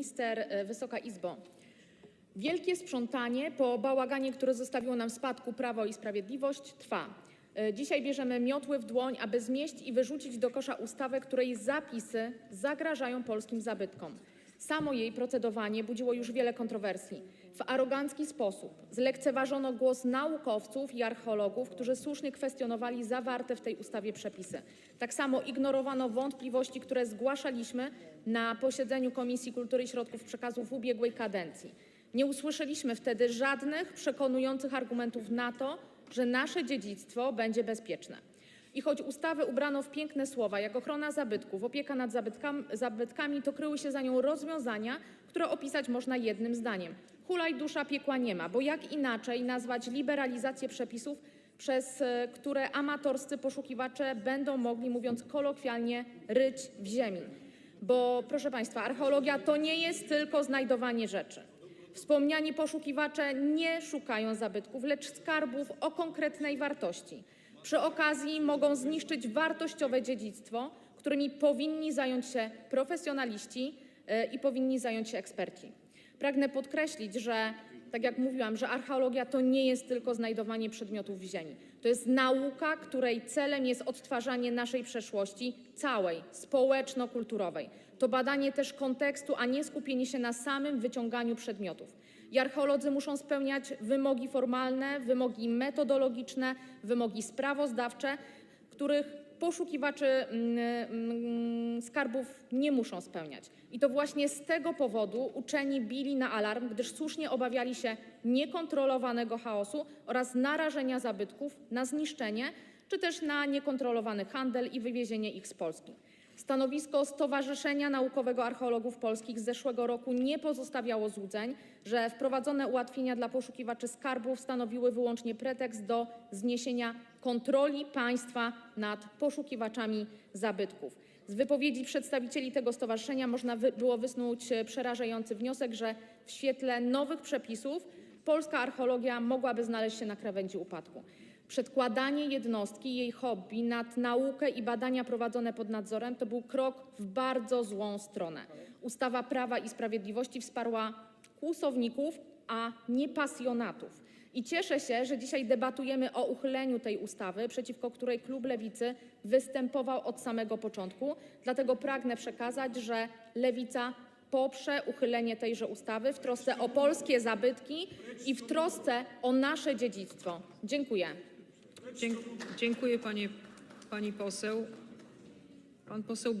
Minister, e, Wysoka Izbo. Wielkie sprzątanie po bałaganie, które zostawiło nam w spadku Prawo i Sprawiedliwość, trwa. E, Dzisiaj bierzemy miotły w dłoń, aby zmieść i wyrzucić do kosza ustawę, której zapisy zagrażają polskim zabytkom. Samo jej procedowanie budziło już wiele kontrowersji. W arogancki sposób zlekceważono głos naukowców i archeologów, którzy słusznie kwestionowali zawarte w tej ustawie przepisy. Tak samo ignorowano wątpliwości, które zgłaszaliśmy na posiedzeniu Komisji Kultury i Środków Przekazu w ubiegłej kadencji. Nie usłyszeliśmy wtedy żadnych przekonujących argumentów na to, że nasze dziedzictwo będzie bezpieczne. I choć ustawę ubrano w piękne słowa, jak ochrona zabytków, opieka nad zabytkami, to kryły się za nią rozwiązania, które opisać można jednym zdaniem. Hulaj dusza piekła nie ma, bo jak inaczej nazwać liberalizację przepisów, przez e, które amatorscy poszukiwacze będą mogli, mówiąc kolokwialnie, ryć w ziemi. Bo proszę Państwa, archeologia to nie jest tylko znajdowanie rzeczy. Wspomniani poszukiwacze nie szukają zabytków, lecz skarbów o konkretnej wartości. Przy okazji mogą zniszczyć wartościowe dziedzictwo, którymi powinni zająć się profesjonaliści e, i powinni zająć się eksperci. Pragnę podkreślić, że tak jak mówiłam, że archeologia to nie jest tylko znajdowanie przedmiotów w ziemi. To jest nauka, której celem jest odtwarzanie naszej przeszłości całej, społeczno-kulturowej. To badanie też kontekstu, a nie skupienie się na samym wyciąganiu przedmiotów. I archeolodzy muszą spełniać wymogi formalne, wymogi metodologiczne, wymogi sprawozdawcze, których poszukiwacze mm, mm, skarbów nie muszą spełniać. I to właśnie z tego powodu uczeni bili na alarm, gdyż słusznie obawiali się niekontrolowanego chaosu oraz narażenia zabytków na zniszczenie, czy też na niekontrolowany handel i wywiezienie ich z Polski. Stanowisko Stowarzyszenia Naukowego Archeologów Polskich z zeszłego roku nie pozostawiało złudzeń, że wprowadzone ułatwienia dla poszukiwaczy skarbów stanowiły wyłącznie pretekst do zniesienia kontroli państwa nad poszukiwaczami zabytków. Z wypowiedzi przedstawicieli tego stowarzyszenia można było wysnuć e, przerażający wniosek, że w świetle nowych przepisów polska archeologia mogłaby znaleźć się na krawędzi upadku. Przedkładanie jednostki i jej hobby nad naukę i badania prowadzone pod nadzorem to był krok w bardzo złą stronę. Ustawa Prawa i Sprawiedliwości wsparła kłusowników, a nie pasjonatów. I cieszę się, że dzisiaj debatujemy o uchyleniu tej ustawy, przeciwko której klub Lewicy występował od samego początku. Dlatego pragnę przekazać, że Lewica poprze uchylenie tejże ustawy w trosce o polskie zabytki i w trosce o nasze dziedzictwo. Dziękuję. Dzięk- Dziękuję pani, pani poseł. Pan poseł